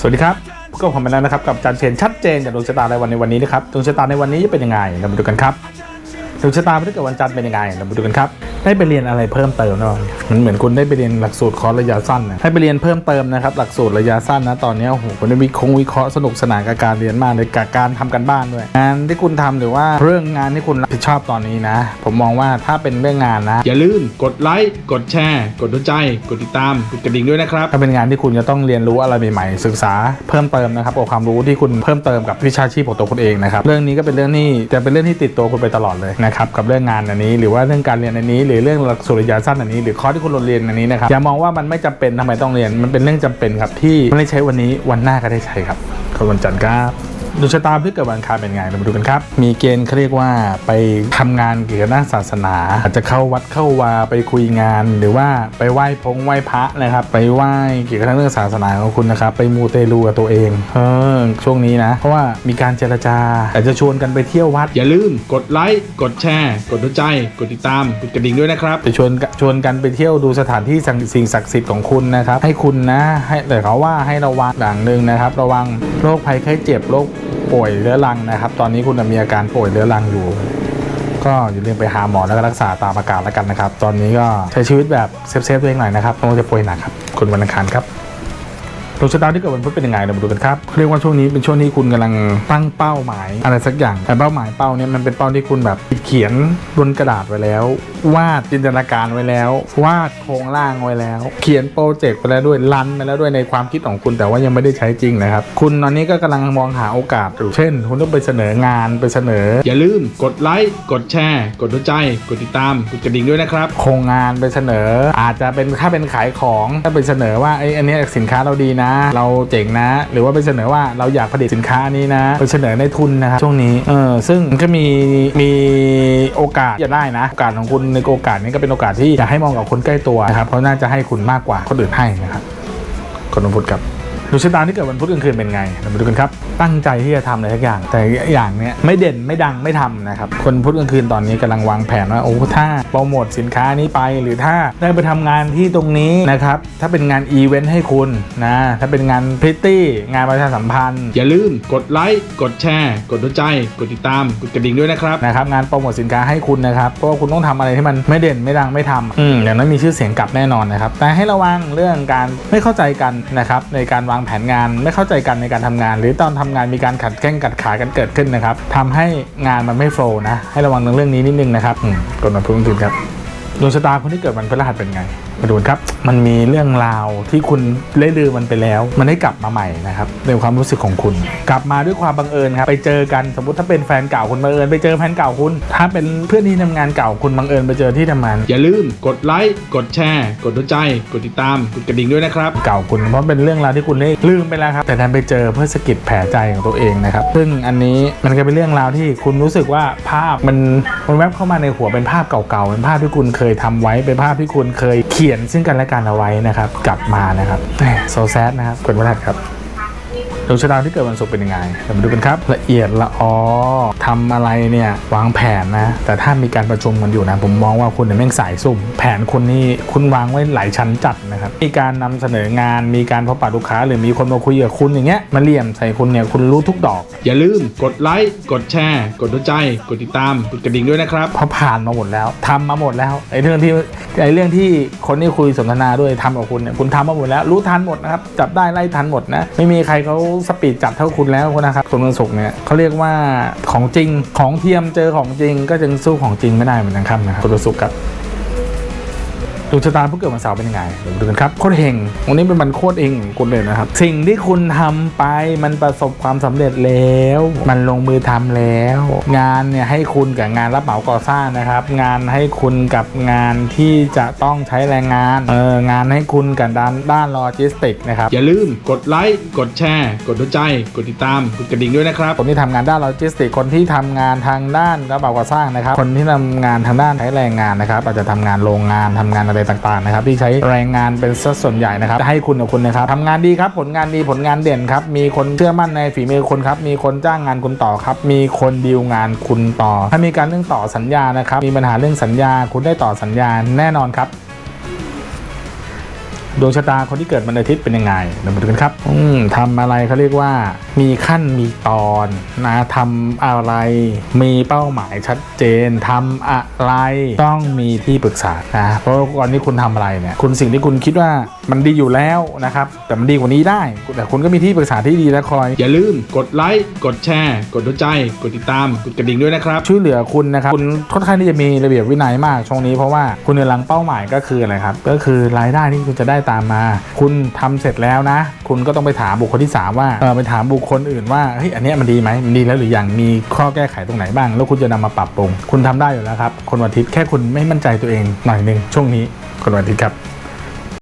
สวัสดีครับก็ผมมาแล้วนะครับกับจานเชนชัดเจนจากดวงชะตารายวันในวันนี้นะครับดวงชะตาในวันนี้จะเป็นยังไงเรามาดูกันครับดวงชะตาถ้าเกิดวันจันทร์เป็นยังไงเรามาดูกันครับ ได้ไปเรียนอะไรเพิ่มเติมนะมันเหมือนคุณได้ไปเรียนหลักสูตรคอร์สระยะสั้นนะให้ไปเรียนเพิ่มเติมนะครับหลักสูตรระยะสั้นนะตอนนี้โอ้โหคุณได้วิเคราะห์วิเคราะห์สนุกสนานกับการเรียนมากเลยกับการทำกันบ้านด้วยงานที่คุณทำหรือว่าเรื่องงานที่คุณรับผิดชอบตอนนี้นะ ผมมองว่าถ้าเป็นเรื่องงานนะ อย่าลืมกดไลค์กดแชร์กดดูใจ กดติดตามกดกระดิ่งด้วยนะครับถ้าเป็นงานที่คุณจะต้องเรียนรู้อะไรใหม่ๆศึกษาเพิ่มเติมนะครับกับความรู้ที่คุณเพิ่มเติมกับวิชาชีพของตัวคุณเองนะครับเรื่องนี้ก็เป็นเรื่องที่จะเป็นเรื่องที่ติดตัวคุณไปตลอดเลยนะครับกับเรื่องงานอันนี้ หรือว่าเรื่องการเรียนอันนี้หรือเรื่องหลักสูตรระยะสั้นอันนี้หรือคอร์สที่คุณเรียนอันนี้นะครับอย่ามองว่ามันไม่จำเป็นทำไมต้องเรียน มันเป็นเรื่องจำเป็นครับที่ไม่ได้ใช้วันนี้วันหน้าก็ได้ใช้ครับขอบคุณจันทร์ครับ ดวงชะตาที่เกิดวันอังคารเป็นไงเรามาดูกันครับ มีเกณฑ์เขาเรียกว่าไปทำงานเกี่ยวกับด้านศาสนา อาจจะเข้าวัดเข้าวาไปคุยงาน หรือว่าไปไหว้พงไหว้พระนะครับ ไปไหว้เกี่ยวกับเรื่องศาสนาของคุณนะครับ ไปมูเตลูกับตัวเองเออช่วงนี้นะ เพราะว่ามีการเจรจา อาจจะชวนกันไปเที่ยววัด อย่าลืมกดไลค์กดแชร์กดดูใจ กดติดตามกดกระดิ่งด้วยนะครับไปชวนชวนกันไปเที่ยวดูสถานที่ศักดิ์สิ่งศักดิ์สิทธิ์ของคุณนะครับ ให้คุณนะ ให้แต่เขาว่าให้ระวังอย่างหนึ่งนะครับ ระวังโรคภัยไข้เจ็บโรค ป่วยเรื้อรังนะครับ ตอนนี้คุณมีอาการป่วยเรื้อรังอยู่ ก็อย่าลืมไปหาหมอแล้วก็รักษาตามอาการแล้วกันนะครับ ตอนนี้ก็ใช้ชีวิตแบบเซฟๆตัวเองหน่อยนะครับไม่ว่าจะป่วยหนักครับ คุณวันอังคารครับ ดวงชะตาที่เกิดวันพุธเป็นยังไงเรามาดูกันครับเรียกว่าช่วงนี้เป็นช่วงที่คุณกำลังตั้งเป้าหมายอะไรสักอย่าง แต่เป้าหมายเป้าเนี้ยมันเป็นเป้าที่คุณแบบเขียนบนกระดาษไว้แล้ว วาดจินตนาการไว้แล้ว วาดโครงร่างไว้แล้ว เขียนโปรเจกต์ไปแล้วด้วยรันไปแล้วด้วยในความคิดของคุณแต่ว่ายังไม่ได้ใช้จริงนะครับ คุณตอนนี้ก็กำลังมองหาโอกาสอยู่เช่น คุณต้องไปเสนองานไปเสนอ อย่าลืมกดไลค์กดแชร์ กดดูใจ กดติดตามกดกระดิ่งด้วยนะครับโครงงานไปเสนอ อาจจะเป็นถ้าเป็นขายของถ้าไปเสนอว่าไอ้อันนี้สินค้าเราดีนะเราเจ๋งนะ หรือว่าไปเสนอว่าเราอยากผลิตสินค้านี้นะ ไปเสนอในทุนนะครับช่วงนี้เออซึ่งมันก็มีมีโอกาสจะได้นะโอกาสของคุณในโอกาสนี้ก็เป็นโอกาสที่อยากให้มองกับคนใกล้ตัวนะครับเพราะน่าจะให้คุณมากกว่าคนอื่นให้นะครับคนวันพุธครับ ดวงชะตาที่เกิดวันพุธกลางคืนเป็นไงเรามาดูกันครับ ตั้งใจที่จะทำอะไรสักอย่าง แต่อย่างเนี้ยไม่เด่นไม่ดังไม่ทำนะครับ คนพุธกลางคืนตอนนี้กำลังวางแผนว่าโอ้ถ้าโปรโมทสินค้านี้ไป หรือถ้าได้ไปทำงานที่ตรงนี้นะครับ ถ้าเป็นงานอีเวนต์ให้คุณนะ ถ้าเป็นงานพริตตี้ งานประชาสัมพันธ์ อย่าลืมกดไลค์กดแชร์ กดดูใจ กดติดตามกดกระดิ่งด้วยนะครับนะครับ งานโปรโมทสินค้าให้คุณนะครับเพราะว่าคุณต้องทำอะไรที่มันไม่เด่นไม่ดังไม่ทำอืมอย่างนั้นมีชื่อเสียงกลับแน่นอนนะครับแต่ให้ระวังเรื่องการไม่เข้าใจกันนะครับในการวางางแผนงานไม่เข้าใจกันในการทำงาน หรือตอนทำงานมีการขัดแข้งขัดขากันเกิดขึ้นนะครับทำให้งานมันไม่โฟล์นะ ให้ระวังเรื่องนี้นิดนึงนะครับกดมาพูดถึงครับดวงชะตาคนที่เกิดวันพฤหัสเป็นไง มาดูกันครับ มันมีเรื่องราวที่คุณเล่ลือมันไปแล้ว มันได้กลับมาใหม่นะครับในความรู้สึกของคุณ กลับมาด้วยความบังเอิญครับ ไปเจอกันสมมติถ้าเป็นแฟนเก่าคุณบังเอิญไปเจอแฟนเก่าคุณ ถ้าเป็นเพื่อนที่ทำงานเก่าคุณบังเอิญไปเจอที่ทำงาน อย่าลืมกดไลค์ กดแชร์ กดดูใจ กดติดตาม กดกระดิ่งด้วยนะครับ เก่าคุณเพราะเป็นเรื่องราวที่คุณได้ลืมไปแล้วครับ แต่ดันไปเจอเพื่อสะกิดแผลใจของตัวเองนะครับ ซึ่งอันนี้มันก็เป็นเรื่องราวที่คุณรู้สึกว่าภาพมันมันแวบเข้ามาในหัวเป็นภาพเก่าๆ เป็นภาพที่คุณเคยทำไว้ เป็นภาพที่คุณเคยเขียนซึ่งกันและกันเอาไว้นะครับ กลับมานะครับโซแซดนะครับคุณวัตครับ ดวงชะตาที่เกิดวันศุกร์เป็นยังไงเรามาดูกันครับละเอียดละออทำอะไรเนี่ยวางแผนนะ แต่ถ้ามีการประชุมกันอยู่นะ ผมมองว่าคุณเนี่ยแม่งสายซุ่ม แผนคุณนี่คุณวางไว้หลายชั้นจัดนะครับ มีการนำเสนองานมีการพบปะลูกค้า หรือมีคนมาคุยกับคุณอย่างเงี้ยมาเลี่ยมใส่คุณเนี่ยคุณรู้ทุกดอก อย่าลืมกดไลค์กดแชร์กดดูใจ กดติดตามกดกระดิ่งด้วยนะครับเพราะผ่านมาหมดแล้วทำมาหมดแล้วไอ้เรื่องที่ไอ้เรื่องที่คนที่คุยสนทนาด้วยทำกับคุณเนี่ยคุณทำมาหมดแล้ว รู้ทันหมดนะครับจับได้ไล่ทันหมดนะไม่มีใครเขาสปีดจับเท่าคุณแล้วนะครับคนวันศุกร์เนี่ยเขาเรียกว่าของจริงของเทียมเจอของจริงก็จึงสู้ของจริงไม่ได้เหมือนกันครับนะครับคนวันศุกร์ครับ ดวงชะตาผู้เกิดวันเสาร์เป็นยังไงเดี๋ยวมาดูกันครับโคตรเฮงวันนี้เป็นวันโคตรเฮงของคุณเลยนะครับ สิ่งที่คุณทำไปมันประสบความสำเร็จแล้ว มันลงมือทำแล้ว งานเนี่ยให้คุณกับงานรับเหมาก่อสร้างนะครับ งานให้คุณกับงานที่จะต้องใช้แรงงานเอองานให้คุณกับด้านด้านโลจิสติกนะครับอย่าลืมกดไลค์กดแชร์ กดดูใจ กดติดตามกดกระดิ่งด้วยนะครับคนที่ทำงานด้านโลจิสติกคนที่ทำงานทางด้านรับเหมาก่อสร้างนะครับ คนที่ทำงานทางด้านใช้แรงงานนะครับอาจจะทำงานโรงงานทำงานอะไรต่างๆนะครับที่ใช้แรงงานเป็นสัดส่วนใหญ่นะครับจะให้คุณกับคุณนะครับทำงานดีครับผลงานดีผลงานเด่นครับมีคนเชื่อมั่นในฝีมือคุณครับมีคนจ้างงานคุณต่อครับมีคนดีลงานคุณต่อ ถ้ามีการเรื่องต่อสัญญานะครับมีปัญหาเรื่องสัญญาคุณได้ต่อสัญญาแน่นอนครับ ดวงชะตาคนที่เกิดวันอาทิตย์เป็นยังไงเรามาดูกันครับอืมทำอะไรเขาเรียกว่า มีขั้นมีตอนนะทำอะไร มีเป้าหมายชัดเจนทำอะไรต้องมีที่ปรึกษานะเพราะว่าก่อนนี้คุณทำอะไรเนี่ยคุณสิ่งที่คุณคิดว่ามันดีอยู่แล้วนะครับแต่มันดีกว่านี้ได้ แต่คุณก็มีที่ปรึกษาที่ดีและคอย อย่าลืมกดไลค์กดแชร์ กดดูใจ กดติดตามกดกระดิ่งด้วยนะครับช่วยเหลือคุณนะครับคุณค่อนข้างที่จะมีระเบียบวินัยมากช่วงนี้เพราะว่าคุณกำลังเป้าหมายก็คืออะไรครับก็คือรายได้ที่คุณจะได้ตามมา คุณทำเสร็จแล้วนะ คุณก็ต้องไปถามบุคคลที่ 3 ว่าเออไปถามบุคคลอื่นว่าเฮ้ยอันนี้มันดีไหมมันดีแล้วหรือยังมีข้อแก้ไขตรงไหนบ้าง แล้วคุณจะนำมาปรับปรุง คุณทำได้อยู่แล้วครับคนวันอาทิตย์แค่คุณไม่มั่นใจตัวเองหน่อยหนึงช่วงนี้คนวันอาทิตย์ครับ